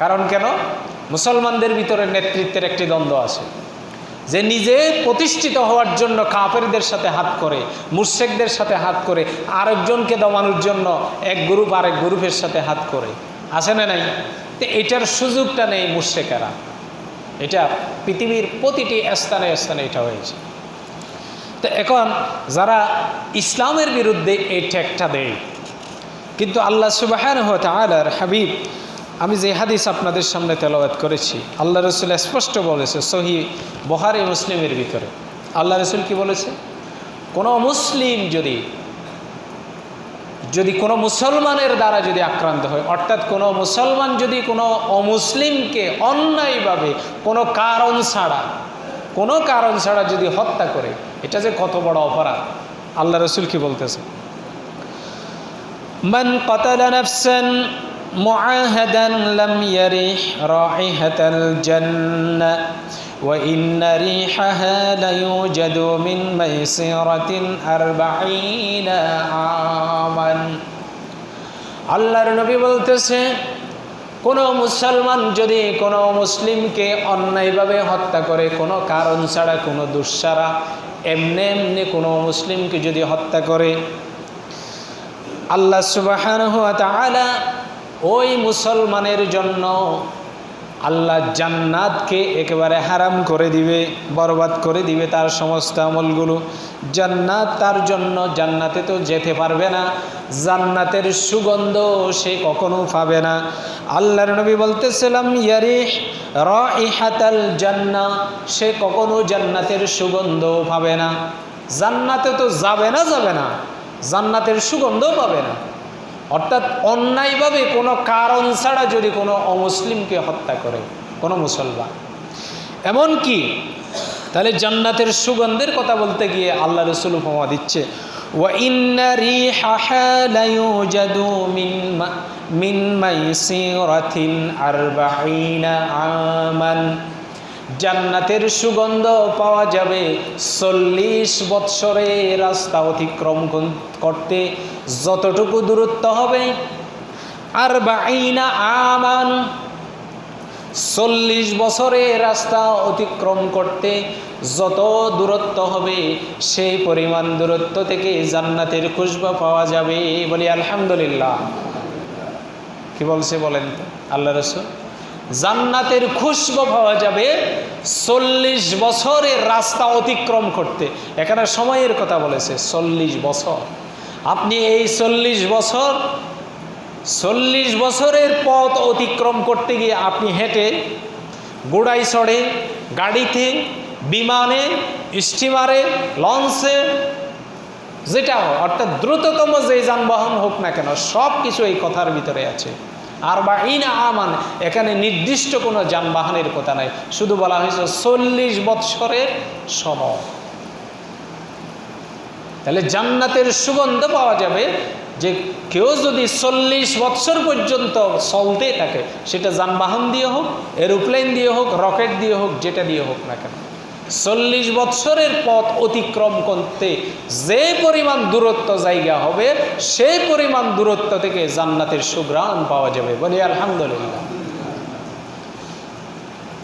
কারণ কেন? মুসলমানদের ভিতরে নেতৃত্বের একটি দ্বন্দ্ব আছে। যে নিজে প্রতিষ্ঠিত হওয়ার জন্য কাফেরদের সাথে হাত করে মুর্শেকদের সাথে হাত করে, আরেকজনকে দমানোর জন্য এক গ্রুপ আরেক গ্রুপের সাথে হাত করে। আছে না নাই? তো এটার সুযোগটা নেই মুর্শেকেরা এটা পৃথিবীর প্রতিটি স্থানে স্থানে এটা হয়েছে। তো এখন যারা ইসলামের বিরুদ্ধে এই ঠেকটা দেয়, কিন্তু আল্লাহ তালার হাবিব আমি যে হাদিস আপনাদের সামনে তেলবাদ করেছি, আল্লাহ রসুল স্পষ্ট বলেছে, সহি বহারে মুসলিমের ভিতরে। আল্লাহ রসুল কি বলেছে? কোনো মুসলিম যদি যদি কোনো মুসলমানের দ্বারা যদি আক্রান্ত হয়, অর্থাৎ কোনো মুসলমান যদি কোনো অমুসলিমকে অন্যায়ভাবে কোনো কারণ ছাড়া, কোনো কারণ ছাড়া যদি হত্যা করে, এটা যে কত বড় অপরাধ। আল্লাহ রসুল কি বলতেছে? মান কতালা معاهدا لم يرح رائحة الجنة وإن ريحها ليوجد من ميسرة أربعين عاما আল্লাহর নবী বলতেছে কোনো মুসলমান যদি কোনো মুসলিমকে অন্যায়ভাবে হত্যা করে কোনো কারণ ছাড়া কোনো দুঃসারা এমনি এমনি কোনো মুসলিমকে যদি হত্যা করে আল্লাহ সুবাহান তাআলা ওই মুসলমানের জন্য আল্লাহ জান্নাতকে একেবারে হারাম করে দিবে, বরবাদ করে দিবে তার সমস্ত আমলগুলো। জান্নাত তার জন্য, জান্নাতে তো যেতে পারবে না। জান্নাতের সুগন্ধ সে কখনো পাবে না। আল্লাহর নবী বলতেছিলাম, ইয়ারিহ ইহাতাল জান্না, সে কখনো জান্নাতের সুগন্ধ পাবে না। জান্নাতে তো যাবে না যাবে না। জান্নাতের সুগন্ধও পাবে না। অর্থাৎ অন্যায়ভাবে কোনো কারণ ছাড়া যদি কোনো অমুসলিমকে হত্যা করে, কোনো মুসলমান। এমন কি তাহলে জান্নাতের সুগন্ধের কথা বলতে গিয়ে আল্লাহ রসুল উপমা দিচ্ছে আর আমান। জান্নাতের সুগন্ধ পাওয়া যাবে। চল্লিশ বৎসরে রাস্তা অতিক্রম করতে যতটুকু দূরত্ব হবে। আর বাইনা আমান। চল্লিশ বছরে রাস্তা অতিক্রম করতে যত দূরত্ব হবে, সেই পরিমাণ দূরত্ব থেকে জান্নাতের খুশবা পাওয়া যাবে বলি আলহামদুলিল্লাহ। কি বলছে বলেন আল্লাহ রসুল? জান্নাতের খুশবু পাওয়া যাবে চল্লিশ বছরের রাস্তা অতিক্রম করতে। এখানে সময়ের কথা বলেছে, চল্লিশ বছর। আপনি এই চল্লিশ বছর, চল্লিশ বছরের পথ অতিক্রম করতে গিয়ে আপনি হেঁটে গোড়াই চড়ে গাড়িতে, বিমানে, স্টিমারে, লঞ্চে, যেটা অর্থাৎ দ্রুততম যে যানবাহন হোক না কেন সব কিছু এই কথার ভিতরে আছে। আর বা ইন আমান, এখানে নির্দিষ্ট কোনো যানবাহনের কথা নাই। শুধু বলা হয়েছে চল্লিশ বৎসরের সময় তাহলে জান্নাতের সুগন্ধ পাওয়া যাবে যে কেউ যদি চল্লিশ বৎসর পর্যন্ত চলতে থাকে, সেটা যানবাহন দিয়ে হোক, এরোপ্লেন দিয়ে হোক, রকেট দিয়ে হোক, যেটা দিয়ে হোক না কেন। চল্লিশ বৎসরের পথ অতিক্রম করতে যে পরিমাণ দূরত্ব জায়গা হবে, সেই পরিমাণ দূরত্ব থেকে জান্নাতের সুগ্রাণ পাওয়া যাবে। বলি, আলহামদুলিল্লাহ।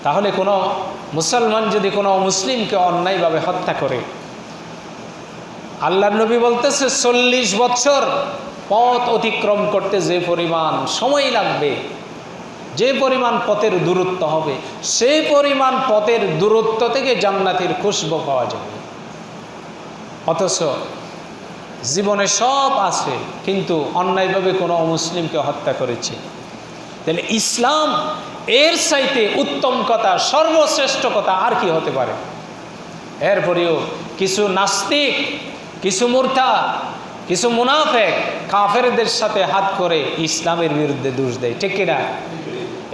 তাহলে কোনো মুসলমান যদি কোনো মুসলিমকে অন্যায়ভাবে হত্যা করে আল্লাহ নবী বলতেছে, চল্লিশ বছর পথ অতিক্রম করতে যে পরিমাণ সময় লাগবে যে পরিমাণ পথের দূরত্ব হবে, সেই পরিমাণ পথের দূরত্ব থেকে জান্নাতের খুশবু পাওয়া যাবে। অথচ জীবনে সব আছে, কিন্তু অন্যায়ভাবে কোনো অমুসলিমকে হত্যা করেছে। তাহলে ইসলাম এর চাইতে উত্তম কথা, সর্বশ্রেষ্ঠ কথা আর কি হতে পারে? এরপরেও কিছু নাস্তিক, কিছু মূর্তা কিছু মুনাফেক কাফেরদের সাথে হাত করে ইসলামের বিরুদ্ধে দোষ দেয়, ঠিক কিনা?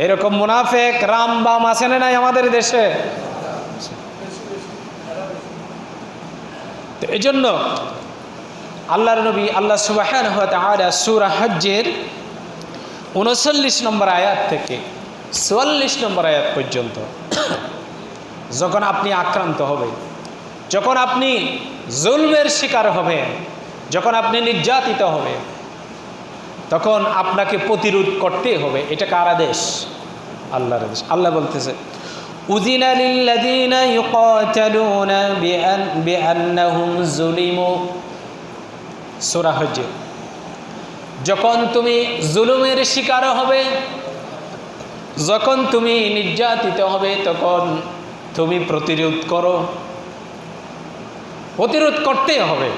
এরকম মুনাফেক, রাম বাম আছে না নাই আমাদের দেশে? এই জন্য আল্লাহর নবী, আল্লাহ সুবাহান সুরা হজ্জের উনচল্লিশ নম্বর আয়াত থেকে চুয়াল্লিশ নম্বর আয়াত পর্যন্ত যখন আপনি আক্রান্ত হবেন, যখন আপনি জুলমের শিকার হবেন, যখন আপনি নির্যাতিত হবেন তখন আপনাকে প্রতিরোধ করতে হবে। এটা কার আদেশ আল্লাহর আদেশ আল্লাহ বলতেছে উদিন সূরা হজ যখন তুমি জুলুমের শিকার হবে, যখন তুমি নির্যাতিত হবে, তখন তুমি প্রতিরোধ করো। প্রতিরোধ করতেই হবে।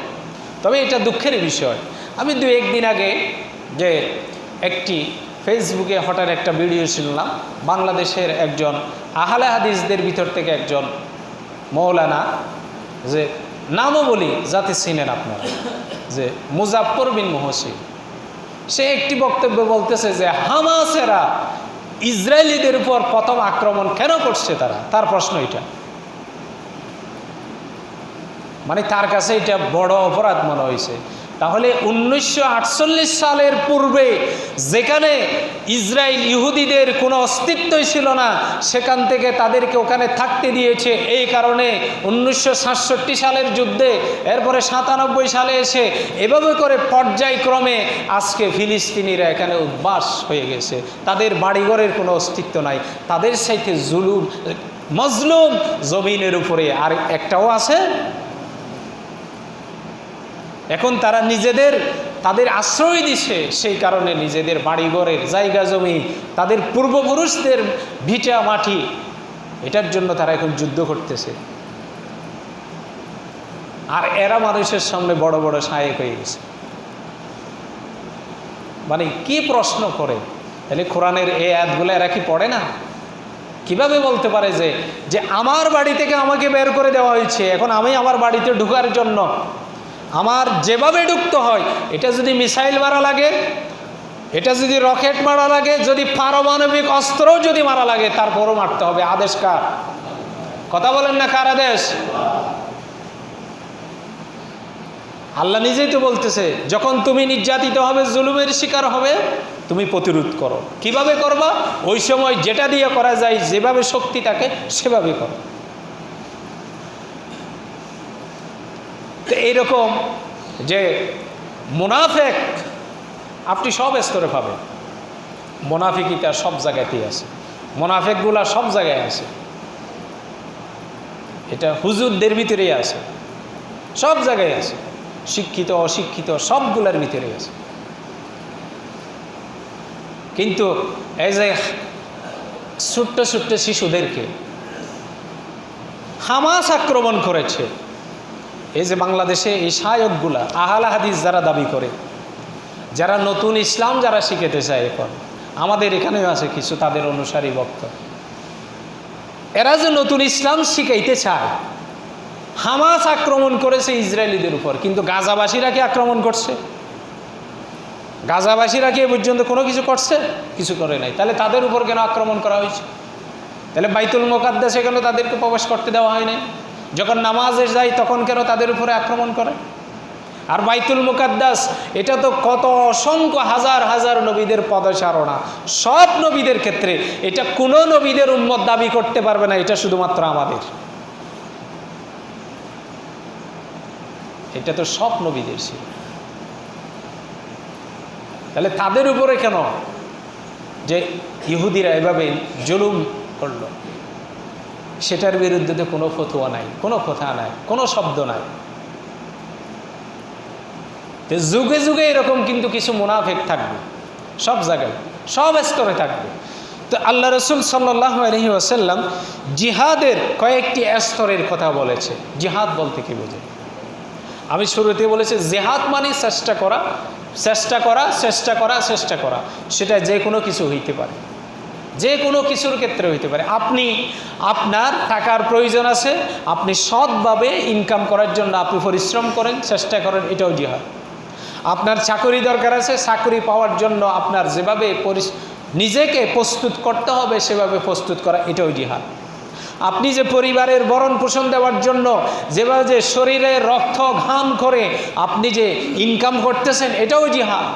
তবে এটা দুঃখের বিষয়। আমি দু একদিন আগে যে একটি ফেসবুকে হঠাৎ একটা ভিডিও শুনলাম বাংলাদেশের একজন আহলে হাদিসদের ভিতর থেকে একজন মৌলানা, যে নামও বলি যাতে চিনেন আপনারা, যে মুজাফর বিন মহসিন। সে একটি বক্তব্য বলতেছে যে হামাসেরা ইসরায়েলিদের উপর প্রথম আক্রমণ কেন করছে তারা? তার প্রশ্ন এটা। মানে তার কাছে এটা বড় অপরাধ মনে হয়েছে। তাহলে উনিশশো আটচল্লিশ সালের পূর্বে যেখানে ইসরায়েল ইহুদিদের কোনো অস্তিত্বই ছিল না, সেখান থেকে তাদেরকে ওখানে থাকতে দিয়েছে। এই কারণে উনিশশো সাতষট্টি সালের যুদ্ধে, এরপরে সাতানব্বই সালে এসে এভাবে করে পর্যায়ক্রমে আজকে ফিলিস্তিনিরা এখানে উদ্বাস হয়ে গেছে। তাদের বাড়িঘরের কোনো অস্তিত্ব নাই। তাদের সাথে জুলুম, মজলুম জমিনের উপরে। আর একটাও আছে এখন তারা নিজেদের, তাদের আশ্রয় দিছে সেই কারণে নিজেদের বাড়িঘরের জায়গা জমি, তাদের পূর্বপুরুষদের ভিটা মাটি, এটার জন্য তারা এখন যুদ্ধ করতেছে। আর এরা মানুষের সামনে বড় বড় সাহেব হয়ে গেছে। মানে কি প্রশ্ন করে? তাহলে কোরআনের এই অ্যাদগুলো এরা কি পড়ে না? কীভাবে বলতে পারে যে যে আমার বাড়ি থেকে আমাকে বের করে দেওয়া হয়েছে, এখন আমি আমার বাড়িতে ঢুকার জন্য আমার যেভাবে ঢুকতে হয়, এটা যদি মিসাইল মারা লাগে, এটা যদি রকেট মারা লাগে, যদি পারমাণবিক অস্ত্রও যদি মারা লাগে, তারপরও মারতে হবে। আদেশ কার? কথা বলেন না কার আদেশ? আল্লাহ নিজেই তো বলতেছে, যখন তুমি নির্যাতিত হবে, জুলুমের শিকার হবে, তুমি প্রতিরোধ করো। কীভাবে করবা? ওই সময় যেটা দিয়ে করা যায়, যেভাবে শক্তি থাকে, সেভাবে করো। তো এইরকম যে মোনাফেক আপনি সব স্তরে পাবেন। মোনাফিকিটা সব জায়গাতেই আছে। মোনাফেকগুলা সব জায়গায় আছে। এটা হুজুরদের ভিতরেই আছে। সব জায়গায় আছে। শিক্ষিত, অশিক্ষিত সবগুলার ভিতরে আছে। কিন্তু এই যে ছোট্ট ছোট্ট শিশুদেরকে হামাস আক্রমণ করেছে এই যে বাংলাদেশে এই সায়কগুলা আহাল হাদিস যারা দাবি করে, যারা নতুন ইসলাম যারা শিখেতে চায় এখন, আমাদের এখানেও আছে কিছু তাদের অনুসারী ভক্ত। এরা যে নতুন ইসলাম শিখাইতে চায়, হামাস আক্রমণ করেছে ইসরায়েলিদের উপর, কিন্তু গাজাবাসীরা কি আক্রমণ করছে? গাজাবাসীরা কি এ পর্যন্ত কোনো কিছু করছে? কিছু করে নাই। তাহলে তাদের উপর কেন আক্রমণ করা হয়েছে? তাহলে বাইতুল মোকাদ্দাসে কেন তাদেরকে প্রবেশ করতে দেওয়া হয় নাই? যখন নামাজে যায়, তখন কেন তাদের উপরে আক্রমণ করে? আর বাইতুল মুকাদ্দাস, এটা তো কত অসংখ্য হাজার হাজার নবীদের পদচারণা। সব নবীদের ক্ষেত্রে এটা কোনো নবীদের উম্মত দাবি করতে পারবে না, এটা শুধুমাত্র আমাদের। এটা তো সব নবীদের ছিল। তাহলে তাদের উপরে কেন? যে ইহুদিরা এভাবে জুলুম করল। সেটার বিরুদ্ধে কোনো ফতুয়া নাই, কোনো কথা নাই, কোনো শব্দ নাই। যুগে যুগে এরকম কিন্তু কিছু মুনাফেক থাকবে, সব জায়গায়, সব স্তরে থাকবে। তো আল্লাহ রসুল সাল্লাহ আলহি আসাল্লাম জিহাদের কয়েকটি স্তরের কথা বলেছে। জিহাদ বলতে কি বোঝে? আমি শুরুতে বলেছি, জেহাদ মানে চেষ্টা করা চেষ্টা করা চেষ্টা করা চেষ্টা করা, সেটা যে কোনো কিছু হইতে পারে। যে কোনো কিছুর ক্ষেত্রে হইতে পারে। আপনি আপনার টাকার প্রয়োজন আছে, আপনি সৎভাবে ইনকাম করার জন্য আপনি পরিশ্রম করেন, চেষ্টা করেন, এটাও জিহাদ আপনার চাকরি দরকার আছে, চাকরি পাওয়ার জন্য আপনার যেভাবে নিজেকে প্রস্তুত করতে হবে, সেভাবে প্রস্তুত করা, এটাও জিহাদ আপনি যে পরিবারের বরণ পোষণ দেওয়ার জন্য যেভাবে যে শরীরে রক্ত ঘাম করে আপনি যে ইনকাম করতেছেন, এটাও জিহাদ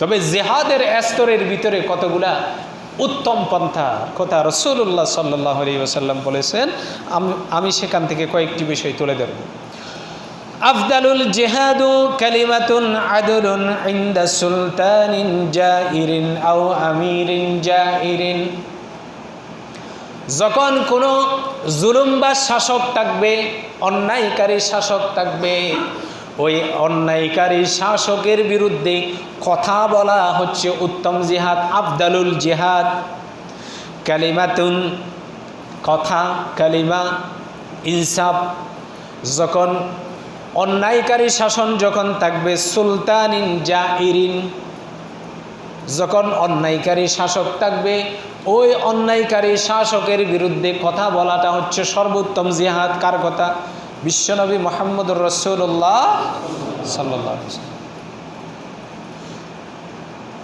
তবে জেহাদের স্তরের ভিতরে কতগুলা উত্তম পন্থা কথা রসুল্লাহ সাল্লাহ আলী বলেছেন আমি সেখান থেকে কয়েকটি বিষয় তুলে ধরব। আফদালুল জেহাদু কালিমাতুন আদলুন ইন্দা সুলতানিন জাইরিন আও আমিরিন জাইরিন। যখন কোনো জুলুম বা শাসক থাকবে, অন্যায়কারী শাসক থাকবে ওই অন্যায়কারী শাসকের বিরুদ্ধে কথা বলা হচ্ছে উত্তম জিহাদ, আফদালুল জিহাদ। কালিমাতুন কথা, কালিমা, ইনসাফ, যখন অন্যায়কারী শাসন যখন থাকবে সুলতান সুলতানিন জাইরিন, যখন অন্যায়কারী শাসক থাকবে, ওই অন্যায়কারী শাসকের বিরুদ্ধে কথা বলাটা হচ্ছে সর্বোত্তম জিহাদ। কার কথা? বিশ্বনবী মোহাম্মদ রসুল্লাহ সাল্লাহ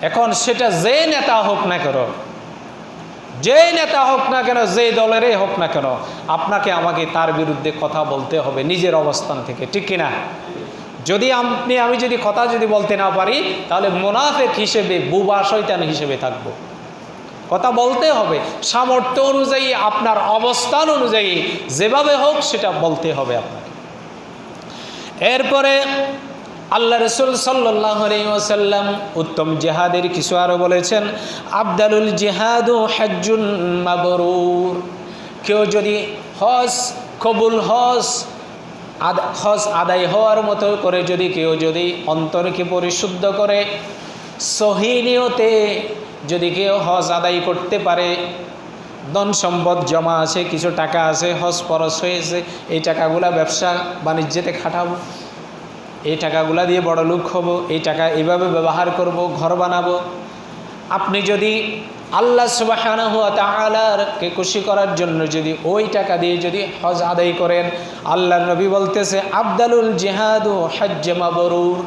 এখন সেটা যে নেতা হোক না কেন, যে নেতা হোক না কেন, যে দলেরই হোক না কেন, আপনাকে আমাকে তার বিরুদ্ধে কথা বলতে হবে নিজের অবস্থান থেকে, ঠিক কিনা? যদি আপনি, আমি যদি কথা যদি বলতে না পারি, তাহলে মোনাফেক হিসেবে, বুবা শৈতান হিসেবে থাকব। কথা বলতে হবে। সামর্থ্য অনুযায়ী, আপনার অবস্থান অনুযায়ী, যেভাবে হোক সেটা বলতে হবে আপনাকে। এরপরে আল্লাহ রসুল সাল্লাম উত্তম জেহাদের কিছু আরও বলেছেন, আবদালুল জেহাদু হাজুন মাবরুর। কেউ যদি হজ, কবুল আদ- হজ আদায় হওয়ার মতো করে যদি কেউ যদি অন্তরকে পরিশুদ্ধ করে সহিনিয়তে যদি কেউ হজ আদায় করতে পারে, ধন সম্পদ জমা আছে, কিছু টাকা আছে, হজ পরশ হয়েছে, এই টাকাগুলা ব্যবসা বাণিজ্যতে খাটাবো। এই টাকাগুলা দিয়ে বড় লোক হব, এই টাকা এইভাবে ব্যবহার করব, ঘর বানাবো। আপনি যদি আল্লাহ সুবাহানাহু তাআলাকে খুশি করার জন্য যদি ওই টাকা দিয়ে যদি হজ আদায় করেন আল্লাহ নবী বলতেছে, আবদালুল জিহাদু হজ্জে মাবরুর।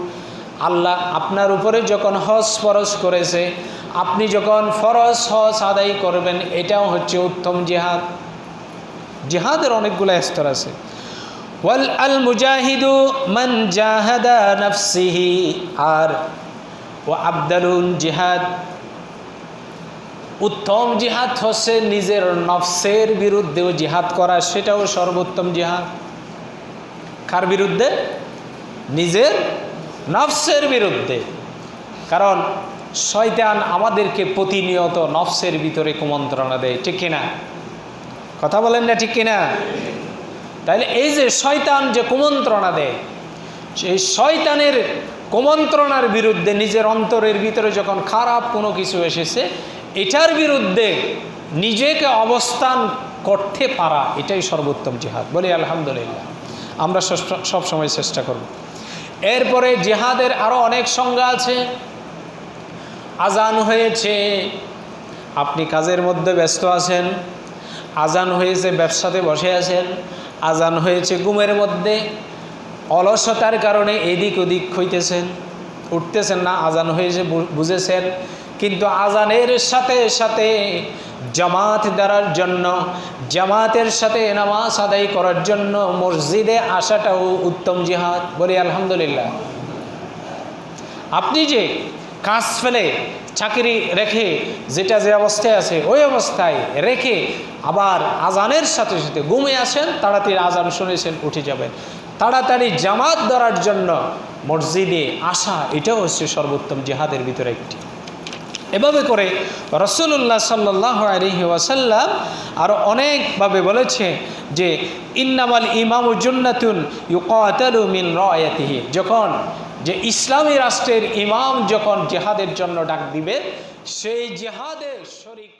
আল্লাহ আপনার উপরে যখন হজ ফরজ করেছে আপনি যখন ফরজ হজ আদায় করবেন, এটাও হচ্ছে উত্তম জিহাদ। জিহাদের অনেকগুলো স্তর আছে। ওয়াল আল মুজাহিদু মান জাহাদা আর ও আবদালুন জিহাদ। উত্তম জিহাদ হচ্ছে নিজের নফসের বিরুদ্ধেও জিহাদ করা, সেটাও সর্বোত্তম জিহাদ। কার বিরুদ্ধে? নিজের নফসের বিরুদ্ধে। কারণ শয়তান আমাদেরকে প্রতিনিয়ত নফসের ভিতরে কুমন্ত্রণা দেয়, ঠিক কিনা? কথা বলেন না ঠিক কিনা? তাহলে এই যে শয়তান যে কুমন্ত্রণা দেয়, সেই শয়তানের কুমন্ত্রণার বিরুদ্ধে নিজের অন্তরের ভিতরে যখন খারাপ কোনো কিছু এসেছে, এটার বিরুদ্ধে নিজেকে অবস্থান করতে পারা, এটাই সর্বোত্তম জিহাদ। বলি আলহামদুলিল্লাহ, আমরা সব সময় চেষ্টা করব। এরপরে জিহাদের আরও অনেক সংজ্ঞা আছে। আজান হয়েছে। আপনি কাজের মধ্যে ব্যস্ত আছেন। আজান হয়েছে, ব্যবসাতে বসে আছেন। আজান হয়েছে, ঘুমের মধ্যে অলসতার কারণে এদিক ওদিক হইতেছেন উঠতেছেন না, আজান হয়েছে বুঝেছেন। কিন্তু আজানের সাথে সাথে জামাত দ্বারার জন্য, জামাতের সাথে নামাজ আদায় করার জন্য মসজিদে আসাটাও উত্তম জিহাদ। বলি, আলহামদুলিল্লাহ। আপনি যে কাজ ফেলে চাকরি রেখে যেটা যে অবস্থায় আছে, ওই অবস্থায় রেখে আবার আজানের সাথে সাথে ঘুমে আসেন, তাড়াতাড়ি আজান শুনেছেন উঠে যাবেন। তাড়াতাড়ি জামাত ধরার জন্য মসজিদে আসা, এটাও হচ্ছে সর্বোত্তম জেহাদের ভিতরে একটি। এভাবে করে রসুল্লাহ সাল্লাহ আলহি ওয়াসাল্লাম আরও অনেকভাবে বলেছে যে, ইন্নামাল ইমাম জুন্নাতুন ইউকাতালু মিন রয়াতিহি। যখন যে ইসলামী রাষ্ট্রের ইমাম যখন জেহাদের জন্য ডাক দিবে সেই জেহাদের শরিক